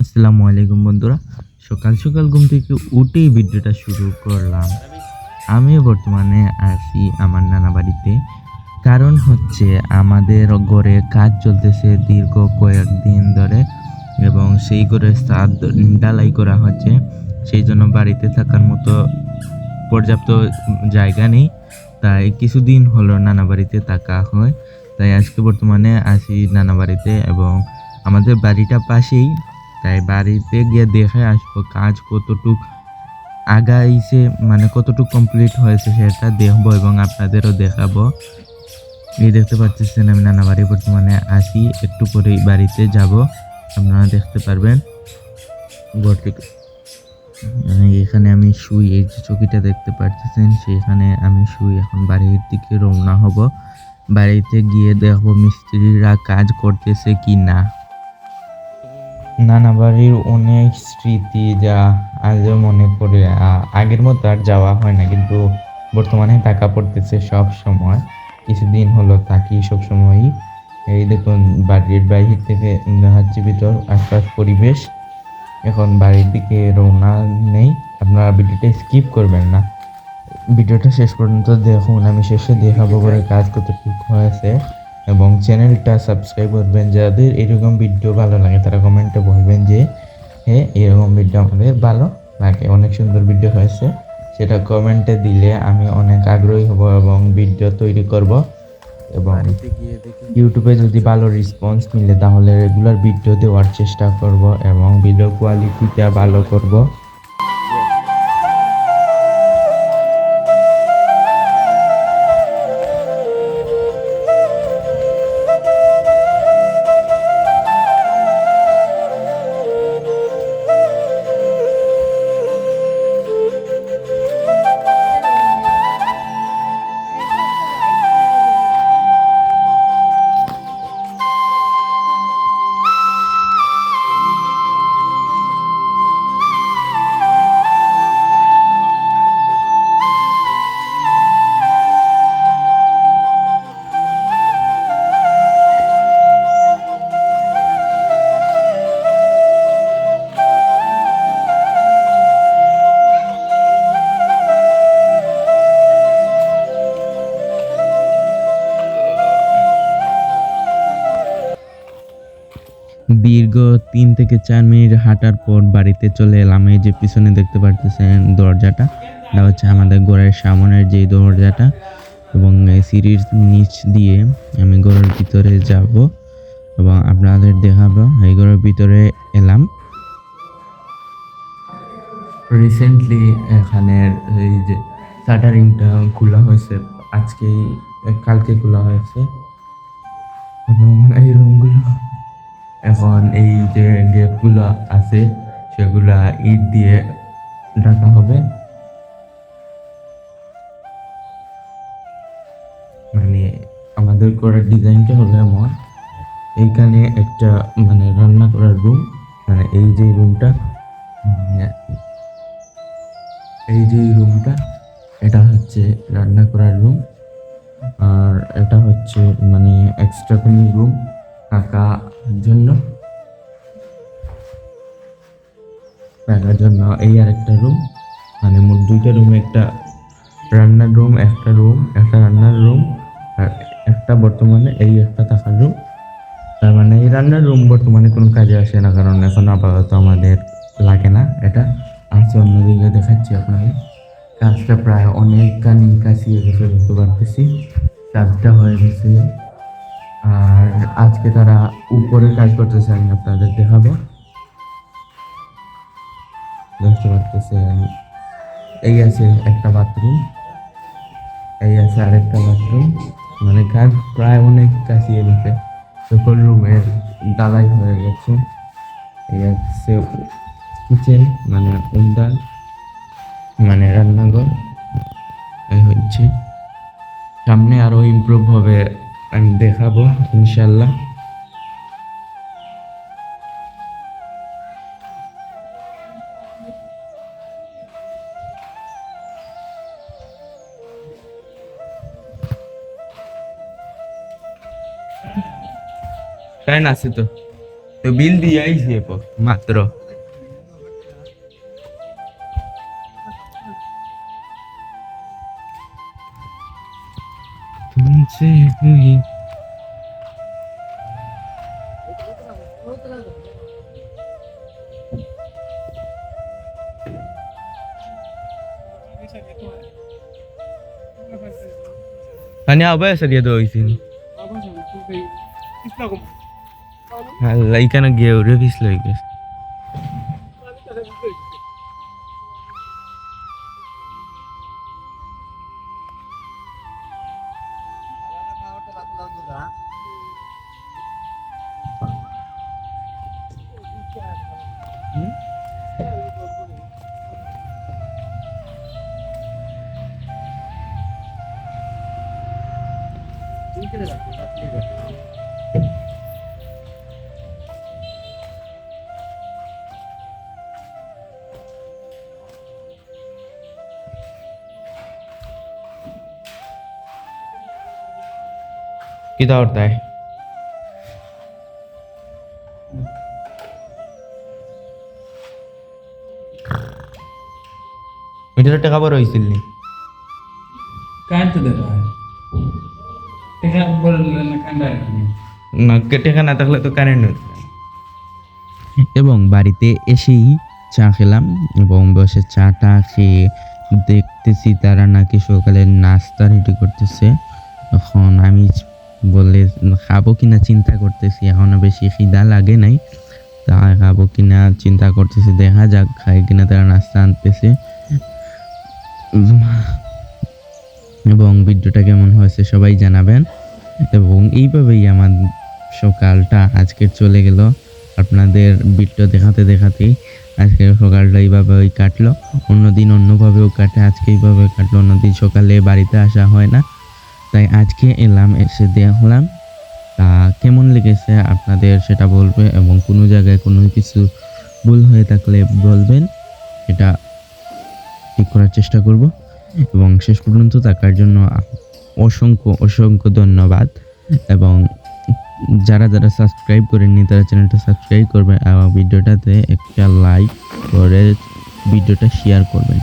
আসসালামু আলাইকুম বন্ধুরা। সকাল সকাল ঘুম থেকে উঠেই ভিডিওটা শুরু করলাম। আমিও বর্তমানে আছি আমার নানা বাড়িতে। কারণ হচ্ছে আমাদের ঘরে কাজ চলতেছে দীর্ঘ কয়েকদিন ধরে এবং সেই ঘরে ছাদ ডালাই করা হচ্ছে। সেই জন্য বাড়িতে থাকার মতো পর্যাপ্ত জায়গা নেই। তাই কিছুদিন হলো নানা বাড়িতে থাকা হয়। তাই আজকে বর্তমানে আসি নানা বাড়িতে এবং আমাদের বাড়িটা পাশেই। তাই বাড়িতে গিয়ে দেখে আসব কাজ কতটুক আগাইছে মানে কতটুক কমপ্লিট হয়েছে সেটা দেখব এবং আপনাদেরও দেখাবো। এই দেখতে পাচ্ছেন আমি নানা বাড়ি বর্তমানে আসি একটু পরেই বাড়িতে যাব। আপনারা দেখতে পারবেন। ঘর মানে এখানে আমি শুই, এই যে চকিটা দেখতে পাচ্ছেন, সেখানে আমি শুই, এখন বাড়ির দিকে রওনা হব। বাড়িতে গিয়ে দেখব মিস্ত্রিরা কাজ করতেছে কি না নানা বাড়ির অনেক স্মৃতি যা আজও মনে পড়ে। আগের মতো আর যাওয়া হয় না কিন্তু বর্তমানে টাকা পড়তেছে সব সময়। কিছুদিন হলো থাকি সব সময়ই। এই দেখুন বাড়ির বাইরে থেকে দেখাচ্ছি ভিতর আশপাশ পরিবেশ। এখন বাড়ির দিকে রওনা নেই। আপনারা ভিডিওটা স্কিপ করবেন না। ভিডিওটা শেষ পর্যন্ত দেখুন আমি শেষে দেখাবো করে কাজ কতটুকু হয়েছে। এবং চ্যানেলটা সাবস্ক্রাইব করবেন। যাদের এরকম ভিডিও ভালো লাগে তারা কমেন্টে বলবেন যে হ্যাঁ এরকম ভিডিও আমাদের ভালো লাগে। অনেক সুন্দর ভিডিও হয়েছে। সেটা কমেন্টে দিলে আমি অনেক আগ্রহী হব এবং ভিডিও তৈরি করব। এবং ইউটিউবে যদি ভালো রেসপন্স মিলে তাহলে রেগুলার ভিডিও দেওয়ার চেষ্টা করব এবং ভিডিও কোয়ালিটিটা ভালো করব। দীর্ঘ তিন থেকে চার মিনিট হাঁটার পর বাড়িতে চলে এলাম। এই যে পিছনে দেখতে পারতেছেন দরজাটা, এটা হচ্ছে আমাদের ঘরের সামনের যে দরজাটা এবং সিঁড়ির নিচ দিয়ে আমি ঘরের ভিতরে যাব এবং আপনাদের দেখাবো। এই ঘরের ভিতরে এলাম। রিসেন্টলি এখানের এই যে শাটারিংটা খোলা হয়েছে, আজকেই, কালকে খোলা হয়েছে। এবং এই এখন এই যে গেটগুলো আছে, সেগুলা ইট দিয়ে ঢাকা হবে। মানে আমাদের করার ডিজাইনটা হলো এমন। এইখানে একটা মানে রান্না করার রুম মানে এই যে রুমটা এই যে রুমটা এটা হচ্ছে রান্না করার রুম আর এটা হচ্ছে মানে এক্সট্রা কোনো রুম থাকার জন্য। থাকার জন্য এই আর একটা রুম মানে মোট দুইটা রুম একটা রান্নার রুম একটা রুম একটা রান্নার রুম আর একটা বর্তমানে এই একটা থাকার রুম তার মানে এই রান্নার রুম বর্তমানে কোনো কাজে আসে না, কারণ এখন আপাতত আমাদের লাগে না এটা। আছে অন্যদিকে দেখাচ্ছি আপনাকে কাজটা প্রায় অনেকখানি কাছিয়ে গেছে দেখতে পারতেছি। কাজটা হয়ে গেছে। আর আজকে তারা উপরে কাজ করতেছে, আমি আপনাদের দেখাবো। দেখতে পারতেছেন, এই আছে একটা বাথরুম এই আছে আরেকটা বাথরুম মানে কাজ প্রায় অনেক কাছিয়ে গেছে সকল রুমের ডালাই হয়ে গেছে। এই আছে কিচেন মানে উন্ডাল মানে রান্নাঘর, এই হচ্ছে। সামনে আরও ইমপ্রুভ হবে আমি দেখাবো ইনশাল্লাহ। ফ্যান আছে তো? তো বিল দিয়ে আইছে প- মাত্র। Hanya Tanya apa ya sedia tuh di Apa sih? Kita kok? Lagi kan ngeyur ya bis lagi guys. guys. कितना होता है মিটার টাকা বড় হয়েছিল নি কারেন্ট দিতে হয় টাকা বললে না কান্ডায় না টাকা না থাকলে তো কারেন্ট এবং বাড়িতে এসেই চা খেলাম এবং বসে চাটা খেয়ে দেখতেছি তারা নাকি সকালে নাস্তা রেডি করতেছে এখন আমি বলে খাব কিনা চিন্তা করতেছি, এখনও বেশি খিদা লাগে নাই। তা খাব কিনা চিন্তা করতেছি, দেখা যাক, খাই কিনা তারা নাস্তা আনতেছে। এবং ভিডিওটা কেমন হয়েছে সবাই জানাবেন। এবং এইভাবেই আমার সকালটা আজকের চলে গেল। আপনাদের ভিডিও দেখাতে দেখাতেই আজকের সকালটা এইভাবে ওই কাটলো। অন্যদিন অন্যভাবেও কাটে, আজকে এইভাবে কাটলো। অন্যদিন সকালে বাড়িতে আসা হয় না। তাই আজকে এলাম, এসে দেখলাম। তা কেমন লেগেছে আপনাদের সেটা বলবে এবং কোনো জায়গায় কোনো কিছু ভুল হয়ে থাকলে বলবেন, এটা ঠিক করার চেষ্টা করব। এবং শেষ পর্যন্ত থাকার জন্য অসংখ্য অসংখ্য ধন্যবাদ। এবং যারা যারা সাবস্ক্রাইব করেননি, তারা চ্যানেলটা সাবস্ক্রাইব করবেন। এবং ভিডিওটাতে একটা লাইক করে ভিডিওটা শেয়ার করবেন।